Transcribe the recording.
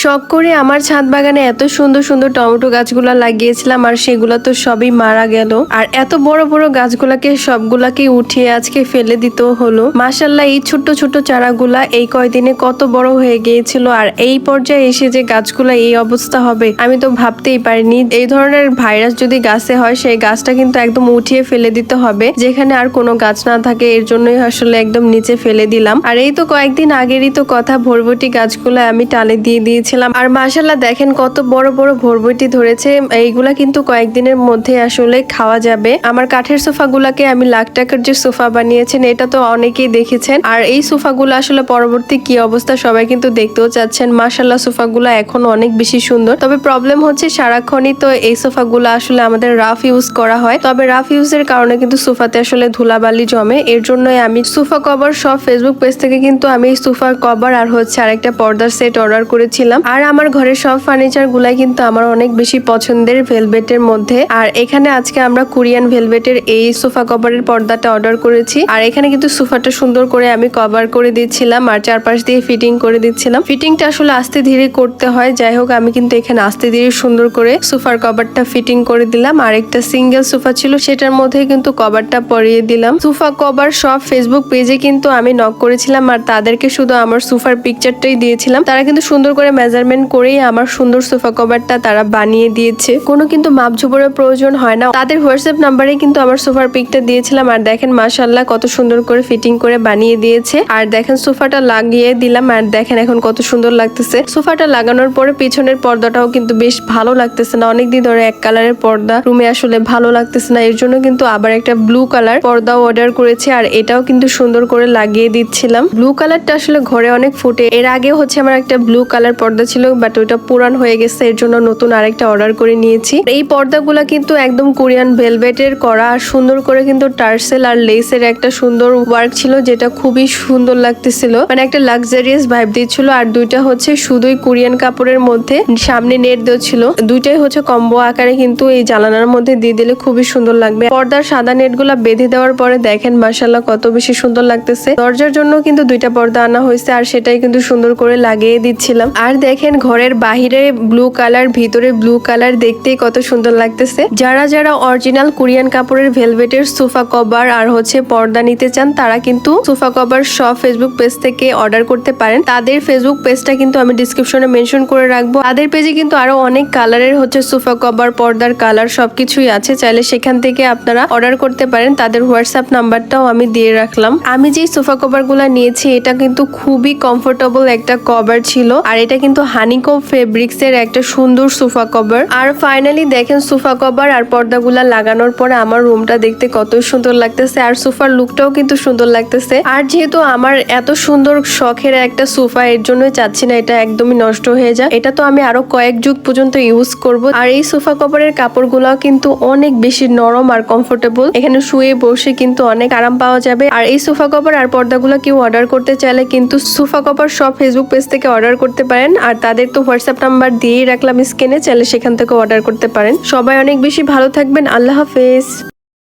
শখ করে আমার ছাদ বাগানে এত সুন্দর সুন্দর টমেটো গাছগুলা লাগিয়েছিলাম আর সেগুলো তো সবই মারা গেল। আর এত বড় বড় গাছগুলাকে সবগুলাকে উঠিয়ে আজকে ফেলে দিতে হলো। মাসাল্লাহ এই ছোট্ট ছোট্ট চারাগুলা এই কয়দিনে কত বড় হয়ে গিয়েছিল আর এই পর্যায়ে এসে যে গাছগুলা এই অবস্থা হবে, আমি তো ভাবতেই পারিনি। এই ধরনের ভাইরাস যদি গাছে হয়, সেই গাছটা কিন্তু একদম উঠিয়ে ফেলে দিতে হবে। যেখানে আর কোনো গাছ না থাকে, এর জন্যই আসলে একদম নিচে ফেলে দিলাম। আর এই তো কয়েকদিন আগেরই তো কথা, ভরবটি গাছগুলো আমি টালে দিয়ে দিয়েছিলাম আর মাসাল্লাহ দেখেন কত বড় বড় ভরবটি ধরেছে। এইগুলা কিন্তু কয়েকদিনের মধ্যে আসলে খাওয়া যাবে। আমার কাঠের সোফাগুলাকে আমি লাখ টাকার যে সোফা বানিয়েছেন, এটা তো অনেকেই দেখেছেন। আর এই সোফাগুলো আসলে পরবর্তী কি অবস্থা সবাই কিন্তু দেখতেও চাচ্ছেন। মাসাল্লাহ সোফাগুলো এখন অনেক বেশি সুন্দর। তবে প্রবলেম হচ্ছে সারাক্ষণই তো এই সোফাগুলো আসলে আমাদের রাফ ইউজ করা হয়। তবে রাফ ইউজের কারণে কিন্তু সোফাতে আসলে ধুলাবালি জমে। এর জন্যই আমি সোফা কভার সব ফেসবুক পেজ থেকে কিন্তু আমি সোফা কভার আর হচ্ছে আরেকটা পর্দার সেট অর্ডার করেছিলাম। আর আমার ঘরের সব ফার্নিচার গুলাই কিন্তু আমার অনেক বেশি পছন্দের ভেলভেটের মধ্যে। আর এখানে আজকে আমরা কোরিয়ান ভেলভেটের এই সোফা কভারের পর্দাটা অর্ডার করেছি। আর এখানে কিন্তু সোফাটা সুন্দর করে আমি কভার করে দিচ্ছিলাম আর চারপাশ দিয়ে ফিটিং করে দিচ্ছিলাম। ফিটিংটা আসলে আস্তে ধীরে করতে হয়। যাই হোক, আমি কিন্তু এখানে আস্তে ধীরে সুন্দর করে সোফার কভারটা ফিটিং করে দিলাম। আর একটা সিঙ্গেল সোফা ছিল, সেটার মধ্যে কিন্তু কভারটা পরিয়ে দিলাম। সোফা কভার সব ফেসবুক পেজে কিন্তু আমি নক করেছিলাম। আর তাদেরকে শুধু আমার সোফার পিকচারটাই দিয়েছিলাম। তারা কিন্তু সুন্দর করে মেজারমেন্ট করেই আমার সুন্দর সোফা কভারটা তারা বানিয়ে দিয়েছে। কোনো কিন্তু মাপ ঝুপড়ের প্রয়োজন হয় না। তাদের হোয়াটসঅ্যাপ নাম্বারে কিন্তু আমার সোফার পিকটা দিয়েছিলাম। আর দেখেন মাশাল্লাহ কত সুন্দর করে ফিটিং করে বানিয়ে দিয়েছে। আর দেখেন সোফাটা লাগিয়ে দিলাম। আর দেখেন এখন কত সুন্দর লাগতেছে। সোফাটা লাগানোর পরে পিছনের পর্দাটাও কিন্তু বেশ ভালো লাগতেছে না। অনেকদিন ধরে এক কালারের পর্দা। রুমে আসলে ভালো লাগতেছে না। এর জন্য কিন্তু আবার একটা ব্লু কালার পর্দাও অর্ডার করেছি। আর এটাও কিন্তু সুন্দর করে লাগিয়ে দিচ্ছিলাম। ব্লু কালারটা আসলে ঘরে অনেক ফুটে। এর আগে হচ্ছে আমার একটা ব্লু কালার পর্দা ছিল বাট ওইটা পুরান হয়ে গেছে, এর জন্য নতুন আরেকটা অর্ডার করে নিয়েছি। এই পর্দাগুলা কিন্তু একদম কোরিয়ান ভেলভেটের করা, আর সুন্দর করে কিন্তু টার্সেল আর লেসের একটা সুন্দর ওয়ার্ক ছিল, যেটা খুবই সুন্দর লাগতেছিল। মানে একটা লাক্সারিয়াস ভাইব দিচ্ছিল, আর দুইটা হচ্ছে শুধুই কোরিয়ান কাপড়ের মধ্যে সামনে নেট দেওয়া ছিল দুইটাই হচ্ছে কম্বো আকারে কিন্তু এই জানালার মধ্যে দিয়ে দিলে খুবই সুন্দর লাগবে। পর্দার সাদা নেটগুলা বেঁধে দেওয়ার পরে দেখেন মাসাল্লাহ কত বেশি সুন্দর লাগতেছে। দরজার জন্য কিন্তু দুইটা পর্দা আনা হয়েছে, আর সেটাই কিন্তু সুন্দর করে লাগিয়ে দিচ্ছিলাম। আর দেখেন ঘরের বাহিরে ব্লু কালার ভিতরে ব্লু কালার দেখতেই কত সুন্দর লাগতেছে। যারা যারা অরিজিনাল কোরিয়ান কাপড়ের ভেলভেটের সোফা কভার আর হচ্ছে পর্দা নিতে চান, তারা কিন্তু সোফা কভার সব ফেসবুক পেজ থেকে অর্ডার করতে পারেন। তাদের ফেসবুক পেজটা কিন্তু আমি ডিসক্রিপশনে মেনশন করে রাখব। তাদের পেজে কিন্তু আরও অনেক কালারের হচ্ছে সোফা কভার পর্দার কালার সবকিছুই আছে। চাইলে সেখান থেকে আপনারা অর্ডার করতে পারেন। তাদের হোয়াটসঅ্যাপ নাম্বারটাও আমি দিয়ে রাখলাম। আমি যেই সোফা কভারগুলা নিয়েছি, এটা কিন্তু খুবই কমফোর্টেবল একটা কভার ছিল। আর এটা কিন্তু হানিকো ফেব্রিক্স এর একটা সুন্দর সোফা কভার। আর ফাইনালি দেখেন সোফা কভার আর পর্দাগুলা লাগানোর পরে আমার রুমটা দেখতে কত সুন্দর লাগতেছে, আর সোফার লুকটাও কিন্তু সুন্দর লাগতেছে। আর যেহেতু আমার এত সুন্দর শখের একটা সোফা, এর জন্যই চাচ্ছি না, এটা একদমই নষ্ট হয়ে যায় এটা তো আমি আরও কয়েক যুগ পর্যন্ত ইউজ করব। আর এই সোফা কভারের কাপড়গুলো কিন্তু অনেক বেশি নরম আর কমফোর্টেবল এখানে শুয়ে বসে কিন্তু অনেক আরাম পাওয়া যাবে। আর এই সোফা কভার আর পর্দাগুলো কেউ অর্ডার করতে চাইলে কিন্তু সোফা কভার সব ফেসবুক পেজ থেকে অর্ডার করতে পারেন। আর তাদের তো হোয়াটসঅ্যাপ নাম্বার দিয়েই রাখলাম স্ক্রিনে চাইলে সেখান থেকে অর্ডার করতে পারেন। সবাই অনেক বেশি ভালো থাকবেন। আল্লাহ হাফেজ।